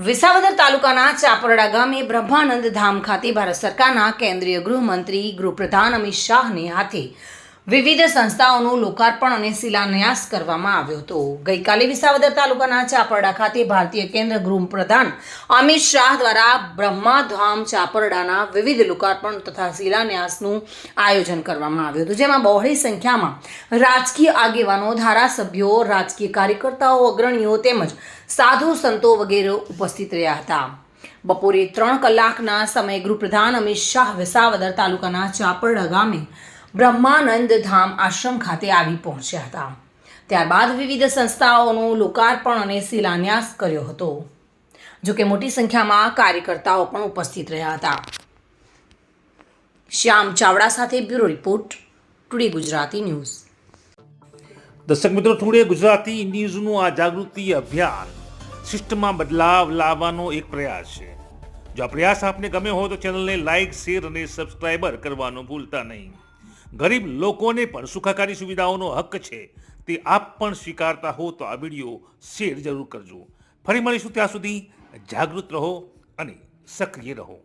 વિસાવદર તાલુકાના ચાપરડા ગામે બ્રહ્માનંદ ધામ ખાતે ભારત સરકારના કેન્દ્રીય ગૃહમંત્રી ગૃહપ્રધાન અમિત શાહને હાથે વિવિધ સંસ્થાઓનું લોકાર્પણ અને શિલાન્યાસ કરવામાં આવ્યો હતો. ગઈકાલે વિસાવદર તાલુકાના ચાપરડા ખાતે ભારતીય કેન્દ્ર ગૃહપ્રધાન અમિત શાહ દ્વારા બ્રહ્માધામ ચાપરડાના વિવિધ લોકાર્પણ તથા શિલાન્યાસનું આયોજન કરવામાં આવ્યું હતું, જેમાં બહોળી સંખ્યામાં રાજકીય આગેવાનો, ધારાસભ્યો, રાજકીય કાર્યકર્તાઓ, અગ્રણીઓ તેમજ સાધુ સંતો વગેરે ઉપસ્થિત રહ્યા હતા. બપોરે ત્રણ કલાકના સમયે ગૃહપ્રધાન અમિત શાહ વિસાવદર તાલુકાના ચાપરડા ગામે બ્રહ્માનંદ ધામ આશ્રમ ખાતે આવી પહોંચ્યા હતા. ત્યારબાદ વિવિધ સંસ્થાઓનું લોકાર્પણ અને શિલાન્યાસ કર્યો હતો. જોકે મોટી સંખ્યામાં કાર્યકર્તાઓ પણ ઉપસ્થિત રહ્યા હતા. શ્યામ ચાવડા સાથે bureau report, today Gujarati news. દર્શક મિત્રો, ટુડે ગુજરાતી ન્યૂઝનું આ જાગૃતિ અભિયાન સિસ્ટમમાં બદલાવ લાવવાનો એક પ્રયાસ છે. જો આ પ્રયાસ આપને ગમે હોય તો ચેનલને લાઇક શેર અને સબસ્ક્રાઈબર કરવાનું ભૂલતા નહીં. ગરીબ લોકોને પણ સુખાકારી સુવિધાઓનો હક છે, તે આપ પણ સ્વીકારતા હો તો આ વીડિયો શેર જરૂર કરજો. ફરી મળીશું ત્યાં સુધી જાગૃત રહો અને સક્રિય રહો.